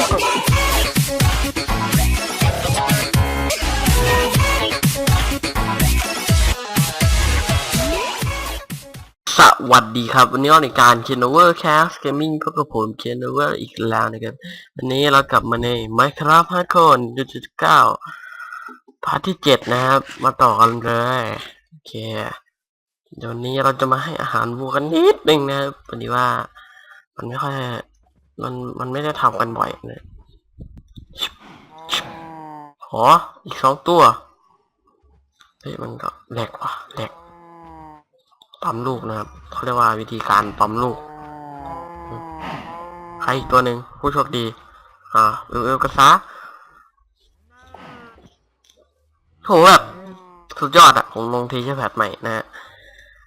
สวัสดีครับ วันนี้เราในการ k e n o v e r Cast Gaming พบกับผม k e n o v e r อีกแล้วนะครับ วันนี้เรากลับมาใน Minecraft Hardcore 1.9พาร์ทที่ 7 นะครับ มาต่อกันเลย โอเค เดี๋ยวนี้เราจะมาให้อาหารวัวกันนิดหนึ่งนะครับพอดีว่า มันไม่ค่อย มันมันไม่ได้ทำกันบ่อยนะหออีกสองตัวเฮ้ยมันก็แหลกว่ะแหลกปั๊มลูกนะครับเขาเรียกว่าวิธีการปั๊มลูกอืมใครอีกตัวหนึ่งผู้โชคดี อ่าเอลเอลกระซะโหแบบสุดยอดอะผมลงทีเชร์แพดใหม่นะฮะ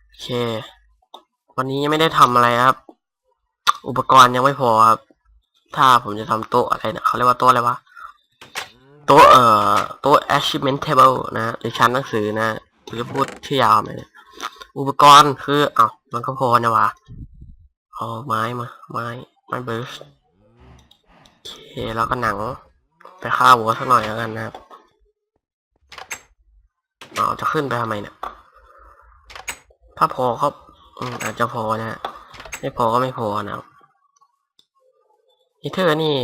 โอเค วันนี้ยังไม่ได้ทำอะไรครับ อุปกรณ์ยังไม่พอครับ ถ้าผมจะทำโต๊ะอะไรเนี่ยเขาเรียกว่าโต๊ะอะไรวะ โต๊ะเอ่อ โต๊ะ achievement table นะ หรือชั้นหนังสือนะหรือพูดชื่อยาวไหมเนี่ยอุปกรณ์คือเอ้ามันก็พอนะวะเอาไม้มา ไม้ ไม้เบิร์สโอเค แล้วก็หนัง ไปฆ่าวัวสักหน่อยแล้วกันนะครับเอาจะขึ้นไปทำไมเนี่ยถ้าพอก็อืมอาจจะพอนะ ไม่พอก็ไม่พอนะครับ อีเทอร์นี่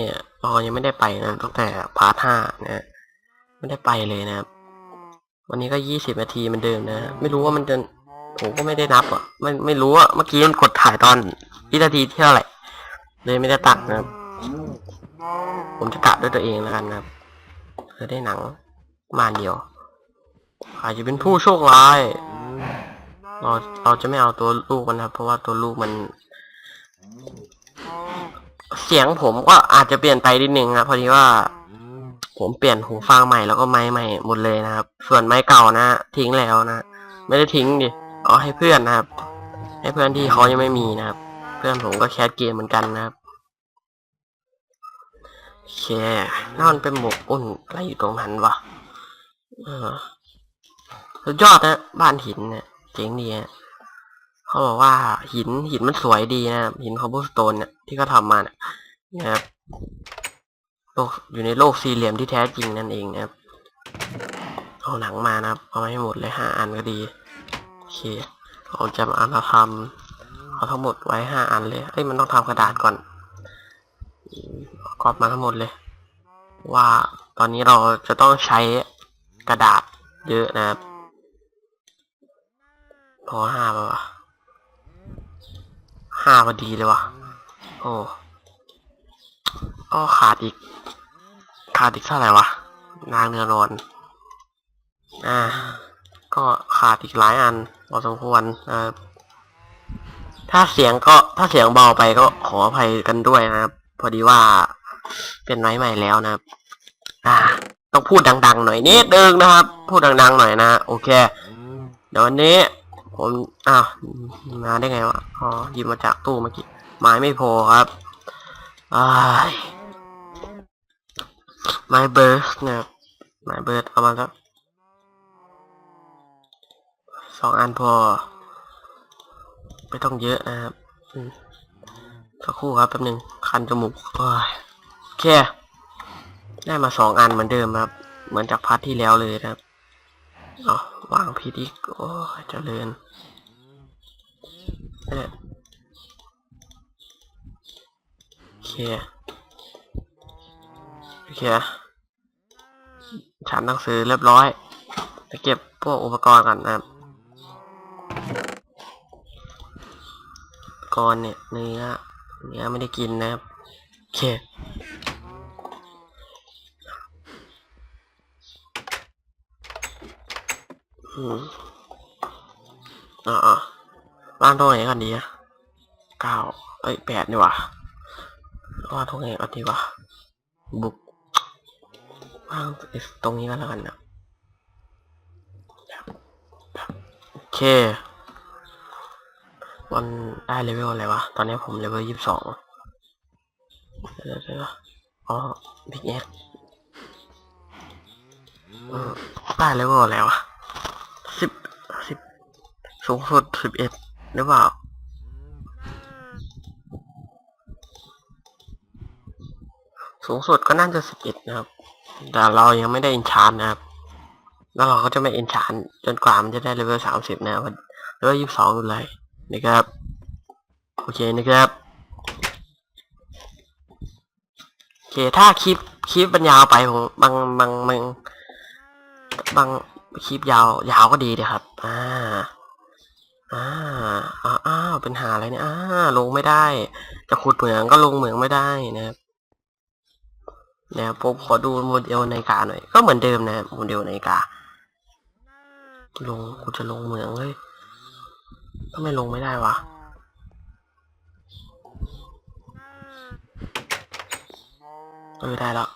เรายังไม่ได้ไปนะตั้งแต่พาร์ทห้านะไม่ได้ไปเลยนะครับ วันนี้ก็ยี่สิบนาทีเหมือนเดิมนะ ไม่รู้ว่ามันจะผมก็ไม่ได้นับอะไม่ไม่รู้อะเมื่อกี้มันกดถ่ายตอนวินาทีที่เท่าไหร่เลยไม่ได้ตัดนะครับ ผมจะกะด้วยตัวเองแล้วกันนะครับเพื่อได้หนังมาเดียว อาจจะเป็นผู้โชคร้ายเราเราจะไม่เอาตัวลูกมันนะครับ เพราะว่าตัวลูกมัน เสียงผมก็อาจจะเปลี่ยนไปนิดนึงนะพอดีว่า ผมเปลี่ยนหูฟังใหม่แล้วก็ไม้ใหม่หมดเลยนะครับ ส่วนไม้เก่านะทิ้งแล้วนะไม่ได้ทิ้งดิเอาให้เพื่อนนะครับ ให้เพื่อนที่เขายังไม่มีนะครับ เพื่อนผมก็แคสเกมเหมือนกันนะครับโอเคนั่นเป็นหมวกอุ่นอะไรอยู่ตรงนั้นวะเออสุดยอดนะบ้านหินเนี่ยเจ๋งดีนะ เขาบอกว่าหินหินมันสวยดีนะครับ หินคอบ e สโตนเนี่ยที่เขาทำมาเนี่ยนะครับโลกอยู่ในโลกสี่เหลี่ยมที่แท้จริงนั่นเองนะครับเอาหนังมานะครับเอามาให้หมดเลยห้าอันก็ดีโอเคเราจะมาเราทำเอาทั้งหมดไว้ห้าอันเลยเอ้ยมันต้องทำกระดาษก่อนกรอบมาทั้งหมดเลย ว่าตอนนี้เราจะต้องใช้กระดาษเยอะนะครับพอห้าป่ะ ห้าพอดีเลยวะโอ้ก็ขาดอีก ขาดอีกเท่าไหร่วะ นางเนื้อนอน อ่า ก็ขาดอีกหลายอันพอสมควรนะครับถ้าเสียงก็ถ้าเสียงเบาไปก็ขออภัยกันด้วยนะครับ พอดีว่าเป็นไม้ใหม่แล้วนะครับ อ่า ต้องพูดดัง ๆ หน่อยนิดนึงนะครับ พูดดัง ๆ หน่อยนะ โอเค เดี๋ยววันนี้ ผมอ้าวมาได้ไงวะอ๋อหยิบมาจากตู้เมื่อกี้ไม้ไม่พอครับอ้ายไม้เบิร์สนะครับไม้เบิร์สเอามาสักสองอันพอ ไม่ต้องเยอะนะครับสักครู่ครับแป๊บหนึงคันจมูกโอ้ยโอเคได้มาสองอันเหมือนเดิมครับ เหมือนจากพาร์ทที่แล้วเลยนะครับ อ๋อวางพีดิกโอ้เจริญเอ๊ะโอเคโอเคฉันหนังสือเรียบร้อยจะเก็บพวกอุปกรณ์ก่อนนะครับก่อนเนี่ยเนื้อเนื้อไม่ได้กินนะครับโอเค อืมอ่าๆวางตรงไหนก่อนดีอะเก้าเอ้ยแปดนี่วะวางตรงไหนก่อนดีวะบุกวางตรงนี้ก็แล้วกันนะโอเคมันได้เลเวลอะไรวะ ตอนนี้ผมเลเวลยี่สิบสองเดี๋ยวเดี๋ยวอ๋อบิ๊กแอคได้เลเวลอะไรวะ สูงสุดสิบเอ็ดหรือเปล่าสูงสุดก็น่าจะสิบเอ็ดนะครับ แต่เรายังไม่ได้อินชานนะครับ แล้วเราก็จะไม่อินชานจนกว่ามันจะได้เลเวลสามสิบนะครับเลเวลยี่สิบสองอยู่เลยนะครับ โอเคนะครับ โอเค ถ้าคลิปคลิปมันยาวไปผมบางบางบางบางคลิปยาวยาวก็ดีเลยครับ อ่า อ่าอ้าอ้าเป็นหาอะไรเนี่ย อ่า ลงไม่ได้ จะขุดเหมืองก็ลงเหมืองไม่ได้นะครับนะครับผมขอดูโมเดลนาฬิกาหน่อย ก็เหมือนเดิมนะครับโมเดลนาฬิกา ลงกูจะลงเหมืองเลยทำไมลงไม่ได้วะเออได้แล้ว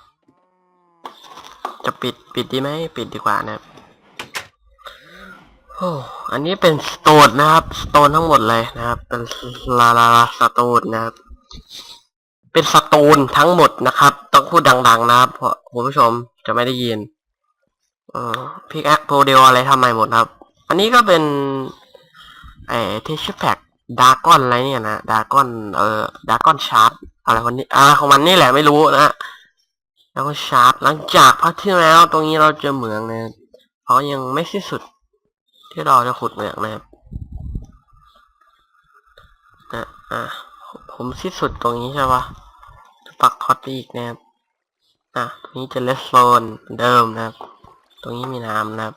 จะปิดปิดดีไหมปิดดีกว่านะครับ อันนี้เป็นสโตนนะครับสโตนทั้งหมดเลยนะครับ เป็นลาลาลาสโตนนะครับ เป็นสโตนทั้งหมดนะครับ ต้องพูดดังๆนะครับเพราะคุณผู้ชมจะไม่ได้ยินเออพิกแอคโปรเดลอะไรทำใหม่หมดครับ อันนี้ก็เป็นไอ้เทชแพคดากอนอะไรเนี่ยนะดากอนเอ่อดากอนชาร์ดอะไรคนนี้อะไรของมันนี่แหละไม่รู้นะแล้วก็ชาร์ดหลังจากพักที่แล้วตรงนี้เราเจอเหมืองนะเพราะยังไม่สิ้นสุด ที่เราจะขุดเหมืองนะครับอะอะผมสิ้นสุดตรงนี้ใช่ปะจะปักท็อตไปอีกนะครับอะตรงนี้จะเลสโซนเดิมนะครับ ตรงนี้มีน้ำนะครับ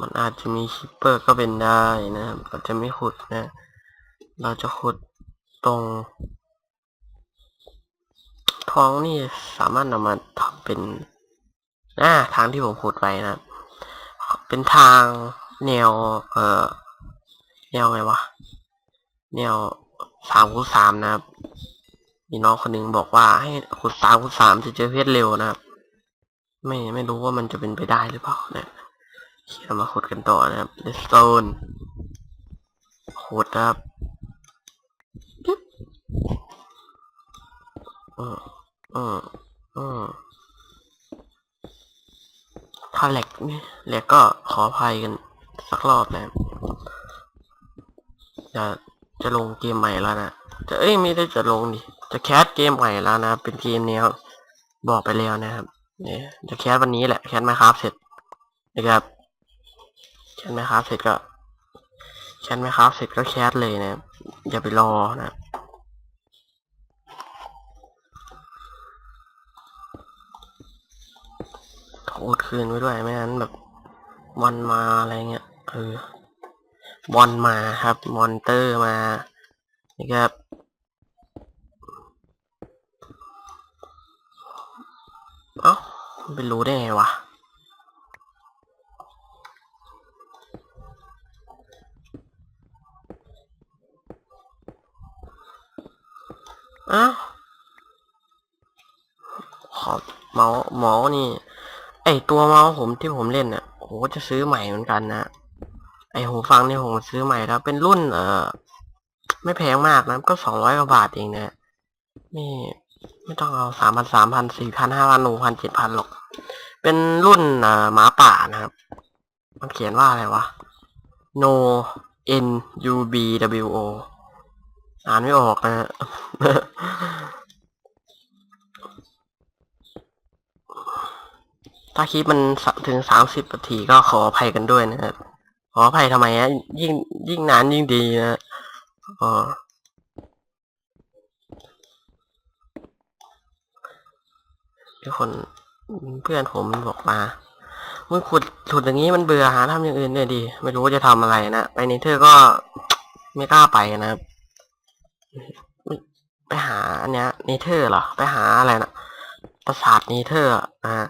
มันอาจจะมีคิปเปอร์ก็เป็นได้นะครับเราจะไม่ขุดนะ เราจะขุดตรง ท้องนี่สามารถนำมาทำเป็นอ่าทางที่ผมขุดไว้นะครับ เป็นทางแนว เอ่อ แนวไงวะ แนวสามคูณสามนะครับ มีน้องคนหนึ่งบอกว่าให้ขุดสามคูณสามจะเจอเพชรเร็วนะครับ ไม่ไม่รู้ว่ามันจะเป็นไปได้หรือเปล่านะเรามาขุดกันต่อนะครับเดสโตนขุดครับปึ๊บอืมอืมอืม ถ้าแหลกเนี่ยแหลกก็ขออภัยกันสักรอบนะจะจะลงเกมใหม่แล้วนะจะเอ้ยไม่ได้จะลงดิจะแคสเกมใหม่แล้วนะเป็นเกมแนวบอกไปแล้วนะครับเนี่ยจะแคสวันนี้แหละแคสมาครับเสร็จนะครับแคสมาครับเสร็จก็แคสมาครับเสร็จก็แคสเลยนะอย่าไปรอนะครับ โทษคืนไว้ด้วย ไม่งั้นแบบบอลมาอะไรเงี้ยเออบอลมาครับ มอนเตอร์มานี่ครับเอ้ามันไปรู้ได้ไงวะเอ้าขอเมาส์เมาส์นี่ ไอตัวเมาส์ผมที่ผมเล่นนี่ยผมก็จะซื้อใหม่เหมือนกันนะ ไอหูฟังนี่ผมซื้อใหม่แล้ว เป็นรุ่น เอ่อ ไม่แพงมากนะ ก็สองร้อยกว่าบาทเองนะไม่ไม่ต้องเอาสามพันสามพันสี่พันห้าพันหนึ่งพันเจ็ดพันหรอก เป็นรุ่นเอ่อหมาป่านะครับ มันเขียนว่าอะไรวะ no n u b w o อ่านไม่ออกนะฮะ ถ้าคลิปมันถึงสามสิบนาทีก็ขออภัยกันด้วยนะครับ ขออภัยทำไมฮะยิ่งยิ่งนานยิ่งดีนะอ๋อมีคนเพื่อนผมบอกมามึงขุดขุดอย่างนี้มันเบื่อหาทำอย่างอื่นเนี่ยดี ไม่รู้จะทำอะไรนะไปเนเธอก็ไม่กล้าไปนะครับ ไปหาอันเนี้ยเนเธอเหรอ ไปหาอะไรนะ ปราสาทเนเธออะ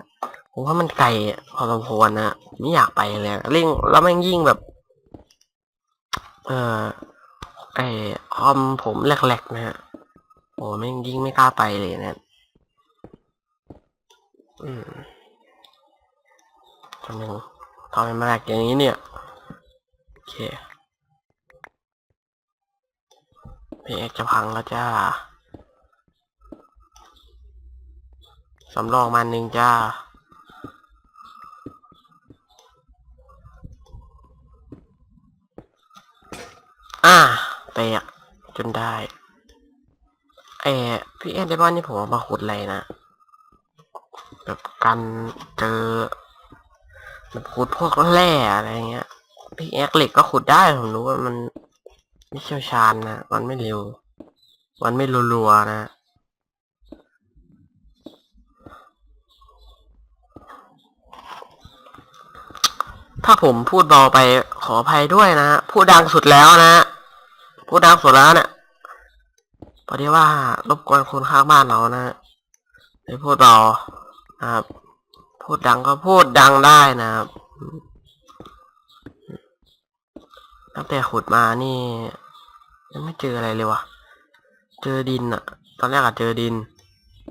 ผมว่ามันไกลพอสมควรนะไม่อยากไปเลยเร่งแล้วแม่งยิ่งแบบ เอ่อไอคอมผมแหลกๆนะฮะโอ้แม่งยิ่งไม่กล้าไปเลยนะอืมทำไมทำไมมาแหลกอย่างนี้เนี่ย โอเคเพลงจะพังแล้วจ้าสำรองมาหนึ่งจ้า อ่าแตกจนได้เออพี่เอ็นได้ว่านี่ผมเอามาขุดอะไรนะแบบกันเจอแบบขุดพวกแร่อะไรเงี้ยพี่แอกเหล็กก็ขุดได้ผมรู้ว่ามันไม่เชี่ยวชาญนะมันไม่เร็ว มันไม่รัวๆนะถ้าผมพูดเบาไปขออภัยด้วยนะ พูดดังสุดแล้วนะ พูดดังสุดแล้วเนี่ยพอดีว่ารบกวนคนข้างบ้านเรานะไม่พูดเบานะครับ พูดดังก็พูดดังได้นะครับตั้งแต่ขุดมานี่ยังไม่เจออะไรเลยวะเจอดินอะตอนแรกอะเจอดิน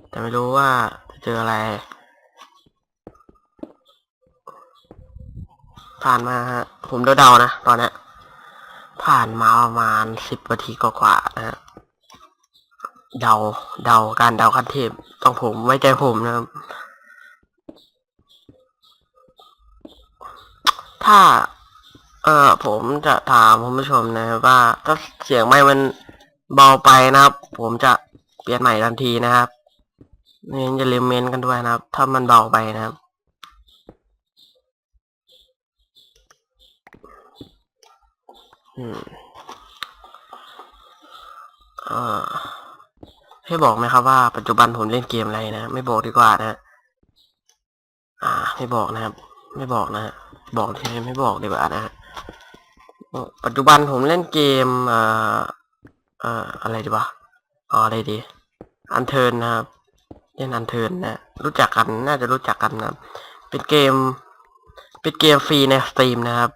แต่ไม่รู้ว่าจะเจออะไร ผ่านมาฮะ ผมเดาๆนะ ตอนเนี้ย ผ่านมาประมาณสิบนาทีกว่าๆนะฮะเดาเดาการเดาคันเทพต้องผมไว้ใจผมนะครับ ถ้า เออผมจะถามคุณผู้ชมนะว่า ถ้าเสียงไม่มันเบาไปนะครับ ผมจะเปลี่ยนใหม่ทันทีนะครับนี่อย่าลืมเมนกันด้วยนะครับ ถ้ามันเบาไปนะครับ อืมเอ่อ ให้บอกไหมครับว่าปัจจุบันผมเล่นเกมอะไรนะ ไม่บอกดีกว่านะ อ่า ไม่บอกนะครับ ไม่บอกนะฮะบอกทีไม่บอกดีกว่านะฮะปัจจุบันผมเล่นเกม เอ่อ เอ่อ อะไรดีวะอ๋ออะไรดี อันเทินนะครับ เล่นอันเทินนะ รู้จักกัน น่าจะรู้จักกันนะเป็นเกม เป็นเกมฟรีในสตรีมนะครับ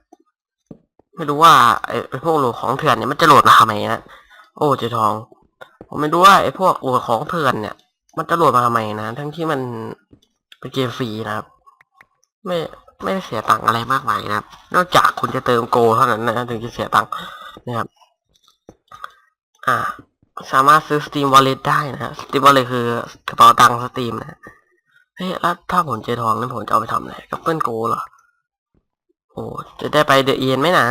ไม่รู้ว่าไอ้ไอพวกโหลดของเถื่อนเนี่ยมันจะโหลดมาทำไมนะโอ้เจทอง ผมไม่รู้ว่าไอ้พวกโหลดของเถื่อนเนี่ย มันจะโหลดมาทำไมนะทั้งที่มันเป็นเกมฟรีนะครับ ไม่ไม่ได้เสียตังค์อะไรมากมายนะครับ นอกจากคุณจะเติมโกเท่านั้นนะถึงจะเสียตังค์นะครับ อ่า สามารถซื้อ Steam Wallet ได้นะ Steam Wallet คือกระเป๋าตังค์สตรีมนะเฮ้ยแล้วถ้าผมเจอทองนั้นผมจะเอาไปทำอะไรกับเพื่อนโกเหรอ โอ้จะได้ไปเดอะเอ็นไหมนะ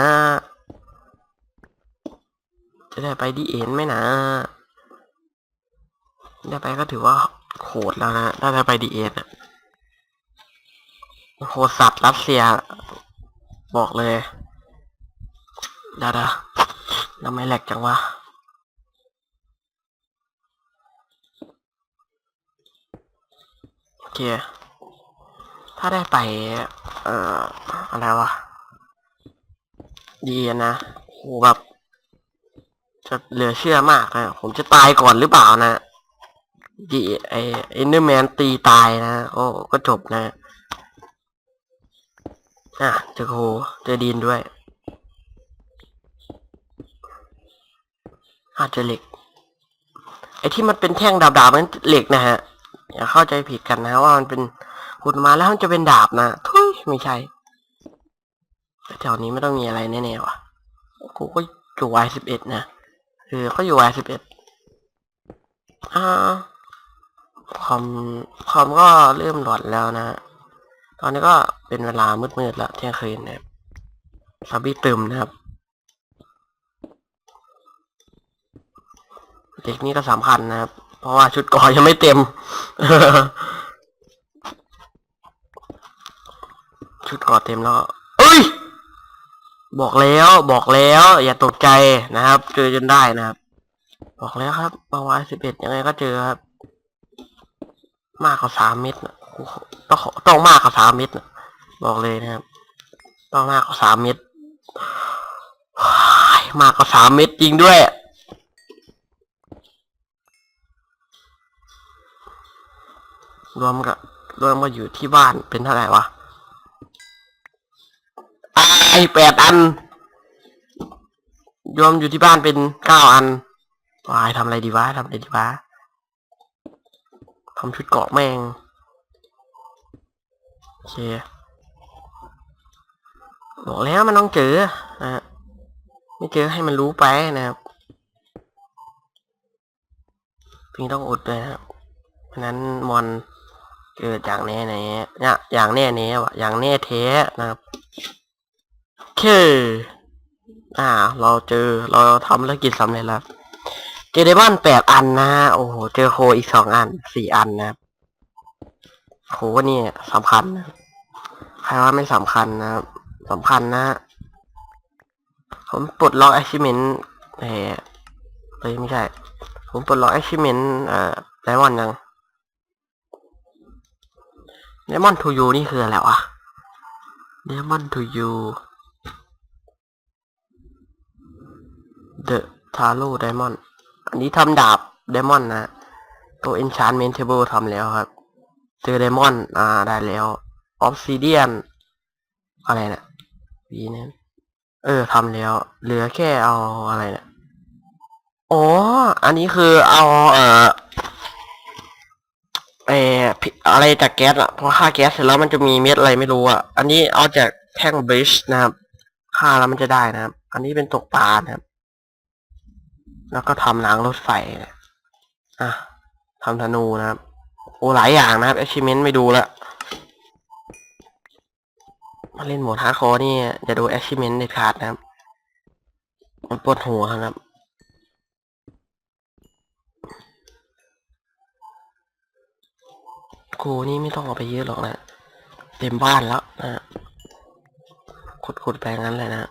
จะได้ไปดีเอ็นไหมนะได้ไปก็ถือว่าโหดแล้วนะถ้าได้ไปดีเอ็นอะโหดสัตว์รัสเซีย บอกเลยดี๋ยวนะทำไมแหลกจังวะโอเค ถ้าได้ไป เอ่อ อะไรวะ ดีนะโหแบบ จะเหลือเชื่อมากนะผมจะตายก่อนหรือเปล่านะดีไอเอนเดอร์แมนตีตายนะ โอ้ก็จบนะ อะเจอโคเจอดินด้วยอาจจะเหล็ก ไอที่มันเป็นแท่งดาบๆนั้นเหล็กนะฮะ อย่าเข้าใจผิดกันนะว่ามันเป็น ขุดมาแล้วมันจะเป็นดาบนะทุยไม่ใช่แถวนี้ไม่ต้องมีอะไรแน่ๆว่ะกูก็อยู่วายสิบเอ็ดนะเออก็อยู่วายสิบเอ็ดอ่าคอมคอมก็เริ่มหลอดแล้วนะตอนนี้ก็เป็นเวลามืดๆแล้วเที่ยงคืนนะครับซาบี้ตึมนะครับ เด็กนี่ก็สำคัญนะครับ เพราะว่าชุดกอยังไม่เต็ม ชุดเก่อเต็มแล้วเอ้ย บอกแล้วบอกแล้วอย่าตกใจนะครับ เจอจนได้นะครับ บอกแล้วครับมาวายสิบเอ็ดยังไงก็เจอครับ มากกว่าสามเม็ดนะต้องต้องมากกว่าสามเม็ดนะบอกเลยนะครับ ต้องมากกว่าสามเม็ดมากกว่าสามเม็ดจริงด้วยรวมกับรวมมาอยู่ที่บ้านเป็นเท่าไหร่วะ ไอแปดอันรวมอยู่ที่บ้านเป็นเก้าอันวายทำอะไรดีวะทำอะไรดีวะทำชุดเกาะแม่งโอเคบอกแล้วมันต้องเจอนะฮะไม่เจอให้มันรู้ไปนะครับพี่ต้องอดด้วยนะครับเพราะนั้นมอนเกิดอย่างแน่แน่เนี่ยอย่างแน่แน่วะอย่างแน่แท้นะครับ เค อ่า เราเจอ เราทำธุรกิจสำเร็จแล้ว เจอไดมอนแปดอันนะ โอ้โห เจอโคอีกสองอัน สี่อันนะครับโหนี่สำคัญนะใครว่าไม่สำคัญนะครับสำคัญนะ ผมปลดล็อก achievement เอ่เฮ้ยไม่ใช่ ผมปลดล็อก achievement เอ่อไดมอนด์ยังไดมอนด์ to you นี่คืออะไรวะไดมอนทูยู เด์ to you the taro diamond อันนี้ทำดาบไดมอนด์นะตัว enchantment table ทำแล้วครับ เจอไดมอนด์อ่าได้แล้ว obsidian อะไรเนะี่ยวีเนี่ยเออทำแล้ว เหลือแค่เอาอะไรเนะี่ยอ๋อ อันนี้คือเอาเอ่อเอออะไรจากแก๊สอะพอฆ่าแก๊สเสร็จแล้วมันจะมีเม็ดอะไรไม่รู้อะอันนี้เอาจากแท่งบริชนะครับฆ่าแล้วมันจะได้นะครับ อันนี้เป็นตกปลานะครับ แล้วก็ทำรางรถไฟเนี่ยอะทำธนูนะครับ โอ้หลายอย่างนะครับ achievement ไม่ดูละมาเล่นโหมดฮาร์ดคอร์นี่อย่าดู achievement เด็ดขาดนะครับ มันปวดหัวครับกูนี่ไม่ต้องเอาไปเยอะหรอกนะ เต็มบ้านแล้วนะขุดๆไปงั้นเลยนะ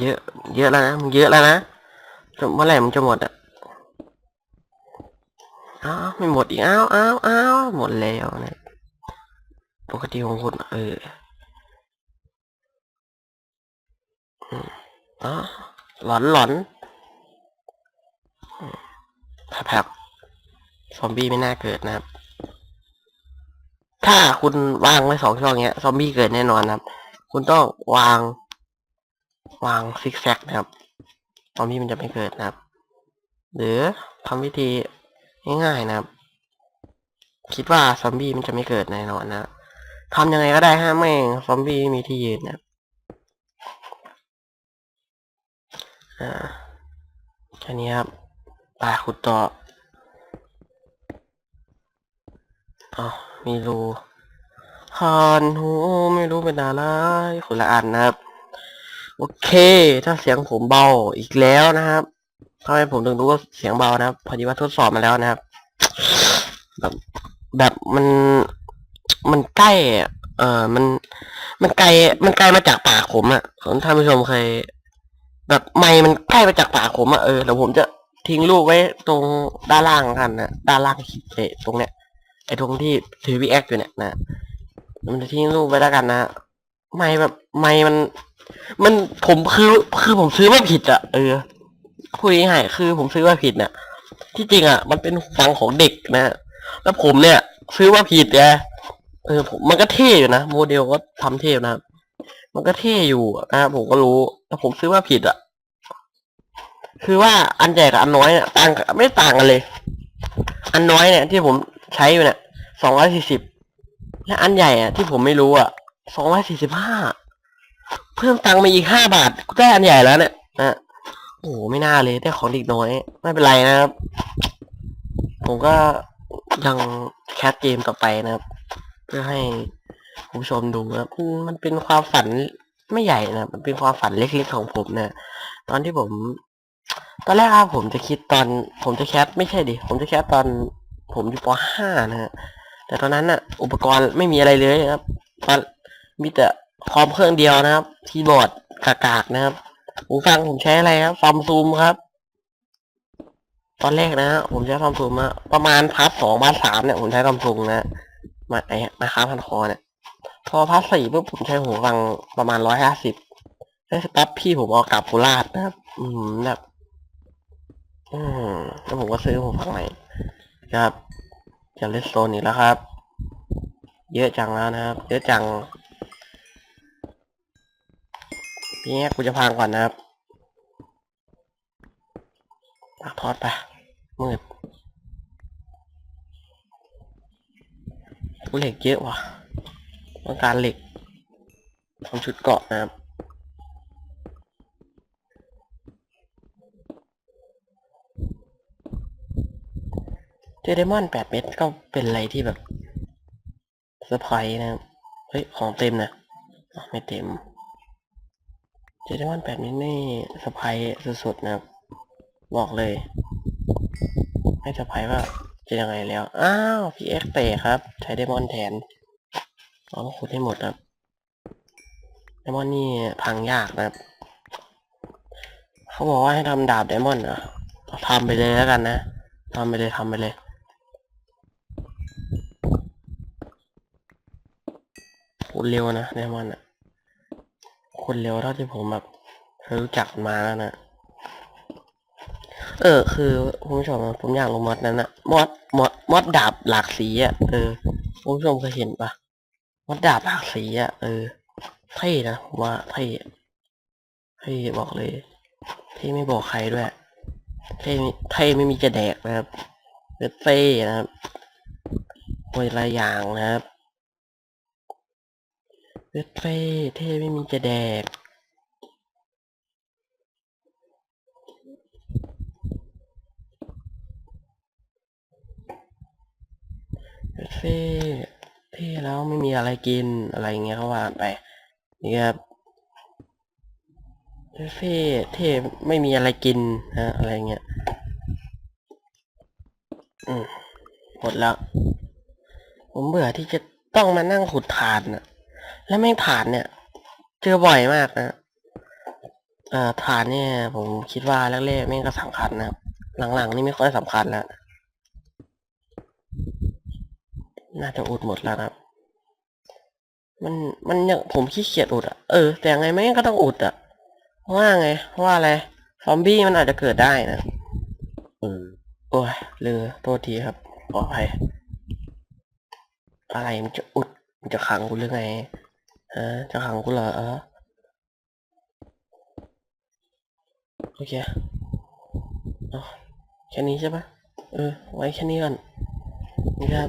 เยอะ เยอะแล้วนะมึงเยอะแล้วนะจะเมื่อไหร่มึงจะหมดอะอ้าวไม่หมดอีกอ้าวอ้าวอ้าวหมดแล้วนะปกติของคุณเอออ๋อหลอนหลอนอืมแผลบซอมบี้ไม่น่าเกิดนะครับ ถ้าคุณวางไว้สองช่องเนี้ย ซอมบี้เกิดแน่นอนนะครับ คุณต้องวาง วางซิกแซกนะครับซอมบี้มันจะไม่เกิดนะครับ หรือทำวิธีง่ายๆนะครับ คิดว่าซอมบี้มันจะไม่เกิดแน่นอนนะทำยังไงก็ได้ฮะไม่งซอมบี้มีที่ยืนนะครับอ่าแค่นี้ครับไปขุดต่ออ๋อมีรูหันหูไม่รู้เป็นอะไรคนละอันนะครับ โอเค ถ้าเสียงผมเบาอีกแล้วนะครับทำไมผมถึงรู้ว่าเสียงเบานะครับ พอดีว่าทดสอบมาแล้วนะครับ แบบแบบมันมันใกล้อะเออมันมันไกลมันไกลมาจากปากผมอะผมท่านผู้ชมเคย แบบไมค์มันใกล้มาจากปากผมอะเออเดี๋ยวผมจะทิ้งรูปไว้ตรงด้านล่างกันนะด้านล่างคลิปเอตรงเนี้ยไอ้ตรงที่ถือวีแอคอยู่เนี่ยนะมันจะทิ้งรูปไว้แล้วกันนะไมค์แบบไมค์มัน มันผมคือคือผมซื้อมาผิดอะเออพูดง่ายคือผมซื้อมาผิดเนี่ยที่จริงอะมันเป็นฟังของเด็กนะ แล้วผมเนี่ย ซื้อมาผิดไงเออผมมันก็เท่อยู่นะโมเดลก็ทำเท่นะมันก็เท่อยู่นะผมก็รู้แต่ผมซื้อมาผิดอะคือว่าอันใหญ่กับอันน้อยเนี่ยต่างไม่ต่างกันเลย อันน้อยเนี่ยที่ผมใช้อยู่เนี่ยสองร้อยสี่สิบและอันใหญ่อะที่ผมไม่รู้อะสองร้อยสี่สิบห้า เพิ่มตังค์มาอีกห้าบาทก็ได้อันใหญ่แล้วเนี่ยนะโอ้ไม่น่าเลยได้ของเด็กน้อย ไม่เป็นไรนะครับ ผมก็ยังแคสเกมต่อไปนะครับ เพื่อให้ผู้ชมดูนะครับมันเป็นความฝันไม่ใหญ่นะมันเป็นความฝันเล็กๆของผมนะตอนที่ผม ตอนแรกครับผมจะคิดตอน ผมจะแคสไม่ใช่ดิผมจะแคสตอน ผมอยู่ป .5 นะฮะแต่ตอนนั้นน่ะอุปกรณ์ไม่มีอะไรเลยครับมีแต่ คอมเครื่องเดียวนะครับ คีย์บอร์ดกากๆนะครับหูฟังผมใช้อะไรครับซัมซุงครับ ตอนแรกนะฮะผมใช้ซัมซุงมาประมาณพาร์ทสองพาร์ทสามเนี่ยผมใช้ซัมซุงนะมาไอ้มาค้าพันคอเนี่ย พอพาร์ทสี่ปุ๊บผมใช้หูฟังประมาณร้อยห้าสิบแล้วสกปั๊บพี่ผมเอากลับโคราชนะครับ อืมแบบอืมแล้วผมก็ซื้อหูฟังใหม่ครับจะเล่นโซนอีกแล้วครับ เยอะจังแล้วนะครับ เยอะจัง พี่แง่กูจะพังก่อนนะครับปักทอดไปมืดกูเหล็กเยอะว่ะต้องการเหล็กทำชุดเกาะนะครับเจอไดมอนด์แปดเม็ดก็เป็นอะไรที่แบบเซอร์ไพรส์นะครับ เฮ้ย ของเต็มนะ ไม่เต็ม เจเดมอนแบบนี้นี่สะพายสุดๆนะครับ บอกเลย ไม่สะพายว่าจะยังไงแล้ว อ้าวพีเอ็กเตะครับ ใช้เดมอนแทนเอามาขุดให้หมดครับเดมอนนี่พังยากนะครับ เขาบอกว่าให้ทำดาบไดมอนด์เรอทำไปเลยแล้วกันนะทำไปเลยทำไปเลยคนเร็วนะไดมอนด์อะ คนเร็วเท่าที่ผมแบบเคยรู้จักมาแล้วนะ เออ คือคุณผู้ชมผมอยากลงมอดนั้นอะมอดมอดมอดดาบหลากสีอะเออคุณผู้ชมเคยเห็นปะมอดดาบหลากสีอะเออเท่นะผมว่าเท่เท่บอกเลยเท่ไม่บอกใครด้วยเท่ไม่เท่ไม่มีจะแดกนะครับเป็นเท่นะครับโวยละอย่างนะครับ เวทเฟ่เท่ไม่มีจะแดก เวทเฟ่เท่แล้วไม่มีอะไรกินอะไรเงี้ยเขาว่าไป นี่ครับ เวทเฟ่เท่ไม่มีอะไรกินนะอะไรเงี้ย อืมหมดแล้ว ผมเบื่อที่จะต้องมานั่งขุดฐานน่ะ แล้วไม่งผ่านเนี่ย เจอบ่อยมากนะเอ่อฐานเนี่ย ผมคิดว่าแรกๆไม่งก็สำคัญนะครับหลังๆ นี่ไม่ค่อยสำคัญแล้วน่าจะอุดหมดแล้วนะครับ มันมันยังผมขี้เกียจอุดอะ เออ แต่ยังไงไม่งก็ต้องอุดอะเพราะว่าไงเพราะว่าอะไร ซอมบี้มันอาจจะเกิดได้นะเออโอ้ยเลือโทษทีครับขออภัยอะไรมันจะอุด มันจะขังกูหรือไง ฮะจะขังกูเหรอโอเคอแค่นี้ใช่ปะเออ ไว้แค่นี้ก่อนนี่ครับ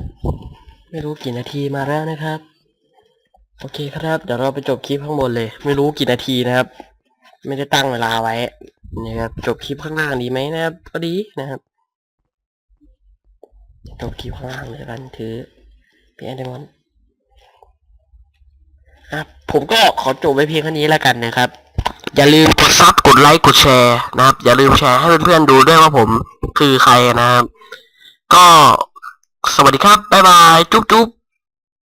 ไม่รู้กี่นาทีมาแล้วนะครับ โอเคครับ เดี๋ยวเราไปจบคลิปข้างบนเลย ไม่รู้กี่นาทีนะครับ ไม่ได้ตั้งเวลาไว้นะครับ จบคลิปข้างล่างดีไหมนะครับ ก็ดีนะครับ จบคลิปข้างล่างเลยกันถือพี่แอนเดมอน ครับผมก็ขอจบไว้เพียงแค่นี้แล้วกันนะครับ อย่าลืมกดซับกดไลค์กดแชร์นะครับ อย่าลืมแชร์ให้เพื่อนๆดูด้วยว่าผมคือใครนะครับ ก็สวัสดีครับ บ๊ายบาย จุ๊บจุ๊บ